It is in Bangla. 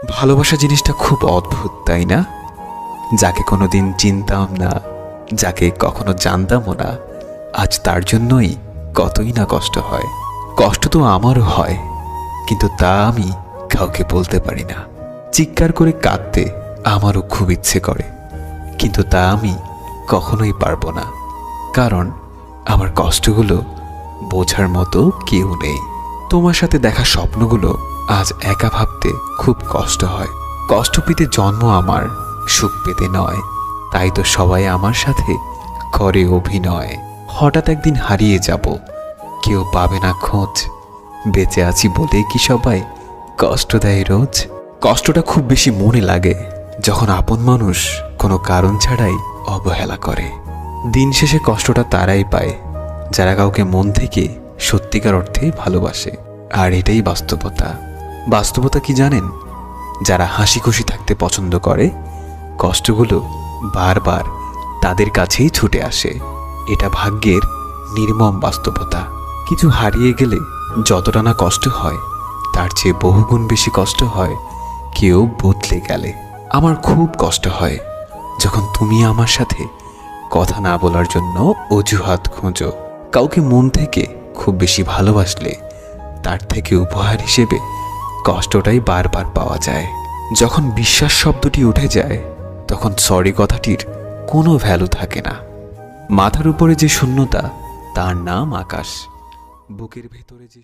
ভালোবাসা জিনিসটা খুব অদ্ভুত, তাই না? যাকে কোনোদিন চিনতাম না, যাকে কখনো জানতামও না, আজ তার জন্যই কতই না কষ্ট হয়। কষ্ট তো আমারও হয়, কিন্তু তা আমি কাউকে বলতে পারি না। চিৎকার করে কাঁদতে আমারও খুব ইচ্ছে করে, কিন্তু তা আমি কখনোই পারব না, কারণ আমার কষ্টগুলো বোঝার মতো কেউ নেই। তোমার সাথে দেখা স্বপ্নগুলো আজ একা ভাবতে খুব কষ্ট হয়। কষ্ট পেতে জন্ম আমার, সুখ পেতে নয়। তাই তো সবাই আমার সাথে করে অভিনয়। হঠাৎ একদিন হারিয়ে যাব। কেউ পাবে না খোঁজ। বেঁচে আছি বলে কি সবাই কষ্ট দেয় রোজ? কষ্টটা খুব বেশি মনে লাগে যখন আপন মানুষ কোনো কারণ ছাড়াই অবহেলা করে। দিন শেষে কষ্টটা তারাই পায়, যারা কাউকে মন থেকে সত্যিকার অর্থে ভালোবাসে। আর এটাই বাস্তবতা। বাস্তবতা কি জানেন? যারা হাসি খুশি থাকতে পছন্দ করে, কষ্টগুলো বারবার তাদের কাছেই ছুটে আসে। এটা ভাগ্যের নির্মম বাস্তবতা। কিছু হারিয়ে গেলে যতটা না কষ্ট হয়, তার চেয়ে বহুগুণ বেশি কষ্ট হয় কেউ বদলে গেলে। আমার খুব কষ্ট হয় যখন তুমি আমার সাথে কথা না বলার জন্য অজুহাত খোঁজো। কাউকে মন থেকে খুব বেশি ভালোবাসলে তার থেকে উপহার হিসেবে কষ্টটাই বারবার পাওয়া যায়। যখন বিশ্বাস শব্দটি উঠে যায়, তখন সরি কথাটির কোনো ভ্যালু থাকে না। মাথার উপরে যে শূন্যতা, তার নাম আকাশ। বুকের ভেতরে যে